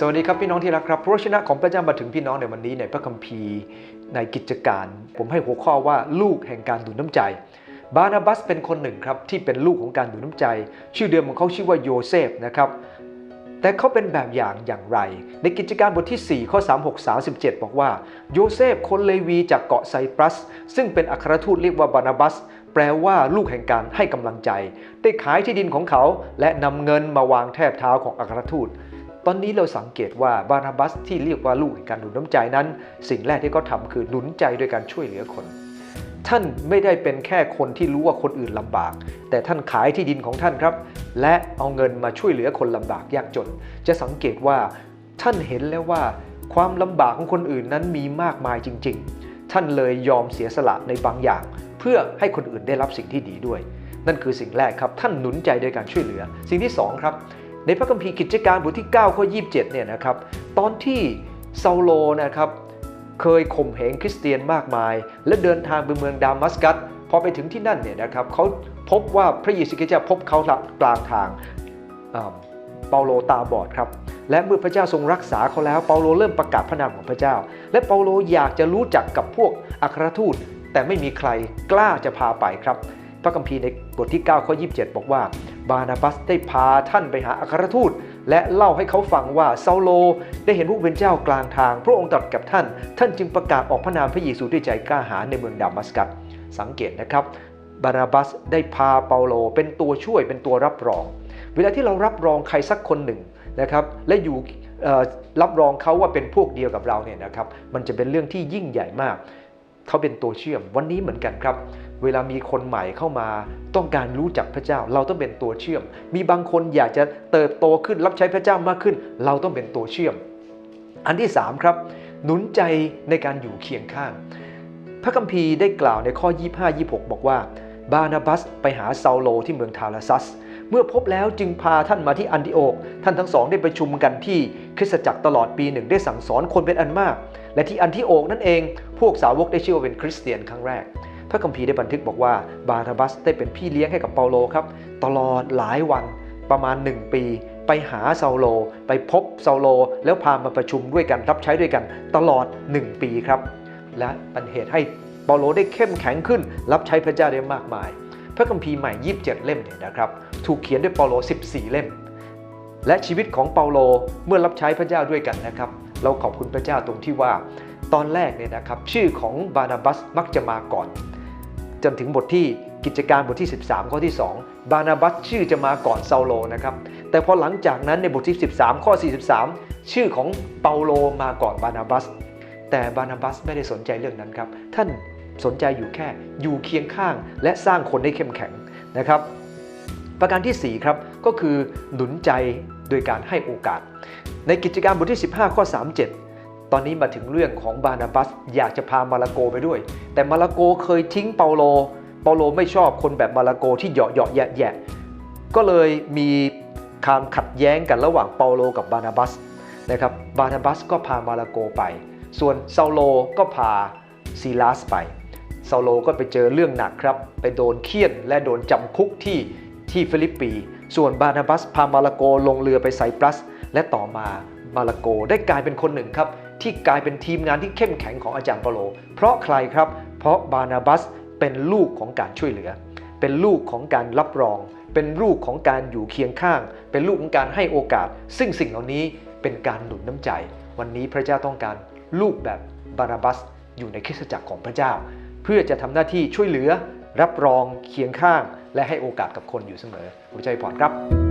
สวัสดีครับพี่น้องที่รักครับพระวจนะของพระเจ้ามาถึงพี่น้องในวันนี้ในพระคัมภีร์ในกิจการ ผมให้หัวข้อว่าลูกแห่งการดูน้ำใจ บานาบัสเป็นคนหนึ่งครับที่เป็นลูกของการดูน้ำใจ ชื่อเดิมของเขาชื่อว่าโยเซฟนะครับแต่เขาเป็นแบบอย่างอย่างไร ในกิจการบทที่ 4 ข้อ 36 37 บอกว่า โยเซฟคนเลวีจากเกาะไซปรัส ซึ่งเป็นอัครทูตเรียกว่าบานาบัส แปลว่าลูกแห่งการให้กำลังใจ ได้ขายที่ดินของเขา และนำเงินมาวางแทบเท้าของอัครทูต ตอนนี้เราสังเกตว่าบานาบัสที่เรียกว่าลูกแห่งการหนุนน้ำใจนั้น สิ่งแรกที่เขาทำคือหนุนใจโดยการช่วยเหลือคน ท่านไม่ได้เป็นแค่คนที่รู้ว่าคนอื่นลำบาก แต่ท่านขายที่ดินของท่านครับ และเอาเงินมาช่วยเหลือคนลำบากยากจน จะสังเกตว่าท่านเห็นแล้วว่าความลำบากของคนอื่นนั้นมีมากมายจริง ๆ ท่านเลยยอมเสียสละในบางอย่าง เพื่อให้คนอื่นได้รับสิ่งที่ดีด้วย นั่นคือสิ่งแรกครับ ท่านหนุนใจโดยการช่วยเหลือ สิ่งที่สองครับ ในพระคัมภีร์กิจการบทที่ 9 ข้อ 27 เนี่ยนะครับ ตอนที่เซาโลนะครับเคยข่มเหงคริสเตียนมากมาย และเดินทางไปเมืองดามัสกัสพอไปถึงที่นั่นเนี่ยนะครับเขาพบว่าพระเยซูคริสต์จ้าพบเขากลางทางเปาโลตาบอดครับและเมื่อพระเจ้าทรงรักษาเขาแล้วเปาโลเริ่มประกาศพระนามของพระเจ้า และเปาโลอยากจะรู้จักกับพวกอัครทูต แต่ไม่มีใครกล้าจะพาไปครับ พระคัมภีร์ในบทที่ 9 ข้อ 27 บอกว่า บานาบัสได้พาท่านไปหาอัครทูต และเล่าให้เขาฟังว่าเซาโล ได้เห็นพระเป็นเจ้ากลางทาง พระองค์ตรัสกับท่าน ท่านจึงประกาศออกพระนามพระเยซูด้วยใจกล้าหาญในเมืองดามัสกัส สังเกตนะครับ บานาบัสได้พาเปาโลเป็นตัวช่วยเป็นตัวรับรอง เวลาที่เรารับรองใครสักคนหนึ่งนะครับ และอยู่รับรองเขาว่าเป็นพวกเดียวกับเราเนี่ยนะครับ มันจะเป็นเรื่องที่ยิ่งใหญ่มาก เขาเป็นตัวเชื่อมวันนี้เหมือนกันครับ เวลามีคนใหม่เข้ามาต้องการรู้จักพระเจ้า เราต้องเป็นตัวเชื่อม มีบางคนอยากจะเติบโตขึ้นรับใช้พระเจ้ามากขึ้น เราต้องเป็นตัวเชื่อม อันที่ 3 ครับ หนุนใจในการอยู่เคียงข้าง พระคัมภีร์ได้กล่าวในข้อ 25-26 บอกว่าบานาบัสไปหาเซาโลที่เมืองทาราซัส เมื่อพบแล้วจึงพาท่านมาที่อันติโอก ท่านทั้งสองได้ประชุมกันที่คริสตจักรตลอดปีหนึ่งได้สั่งสอนคนเป็นอันมาก และที่อันติโอกนั่นเอง พวกสาวกได้ชื่อว่าเป็นคริสเตียนครั้งแรก พระคัมภีร์ได้บันทึกบอกว่าบานาบัสได้เป็นพี่เลี้ยงให้กับเปาโลครับ ตลอดหลายวันประมาณ 1 ปี ไปหาเซาโล ไปพบเซาโล แล้วพามาประชุมด้วยกันรับใช้ด้วยกัน ตลอด 1 ปีครับ และเป็นเหตุให้เปาโลได้เข้มแข็งขึ้น รับใช้พระเจ้าได้มากมาย พระคัมภีร์ใหม่ 27 เล่มเนี่ยนะครับถูกเขียนด้วยเปาโล 14 เล่ม และชีวิตของเปาโลเมื่อรับใช้พระเจ้าด้วยกันนะครับเราขอบคุณพระเจ้าตรงที่ว่า ตอนแรกเนี่ยนะครับชื่อของบานาบัสมักจะมาก่อน จนถึงบทที่กิจการบทที่ 13 ข้อที่ 2 บานาบัสชื่อจะมาก่อนเซาโลนะครับ แต่พอหลังจากนั้นในบทที่ 13 ข้อ 43 ชื่อของเปาโลมาก่อนบานาบัส แต่บานาบัสไม่ได้สนใจเรื่องนั้นครับ ท่านสนใจอยู่แค่อยู่เคียงข้างและสร้างคนให้เข้มแข็งนะครับ ประการที่ 4 ครับ ก็คือหนุนใจโดยการให้โอกาส ในกิจการบทที่ 15 ข้อ 37 ตอนนี้มาถึงเรื่องของบานาบัสอยากจะพามาลาโกไปด้วย แต่มาลาโกเคยทิ้งเปาโล เปาโลไม่ชอบคนแบบมาลาโกที่เหยาะเหยาะแยะแยะก็เลยมีความขัดแย้งกันระหว่างเปาโลกับบานาบัสนะครับบานาบัสก็พามาลาโกไป ส่วนเซาโลก็พาซีลาสไปเซาโลก็ไปเจอเรื่องหนักครับ ไปโดนเคี่ยนและโดนจำคุกที่ที่ฟิลิปปี ส่วนบานาบัสพามาลาโกลงเรือไปไซปรัส และต่อมา มาลาโกได้กลายเป็นคนหนึ่งครับที่กลายเป็นทีมงานที่เข้มแข็งของอาจารย์เปโล เพราะใครครับ เพราะบานาบัสเป็นลูกของการช่วยเหลือ เป็นลูกของการรับรอง เป็นลูกของการอยู่เคียงข้าง เป็นลูกของการให้โอกาส ซึ่งสิ่งเหล่านี้เป็นการหนุนน้ำใจ วันนี้พระเจ้าต้องการลูกแบบบานาบัสอยู่ในคริสตจักรของพระเจ้า เพื่อจะทำหน้าที่ช่วยเหลือ รับรองเคียงข้าง และให้โอกาสกับคนอยู่เสมอพระเจ้าอวยพรครับ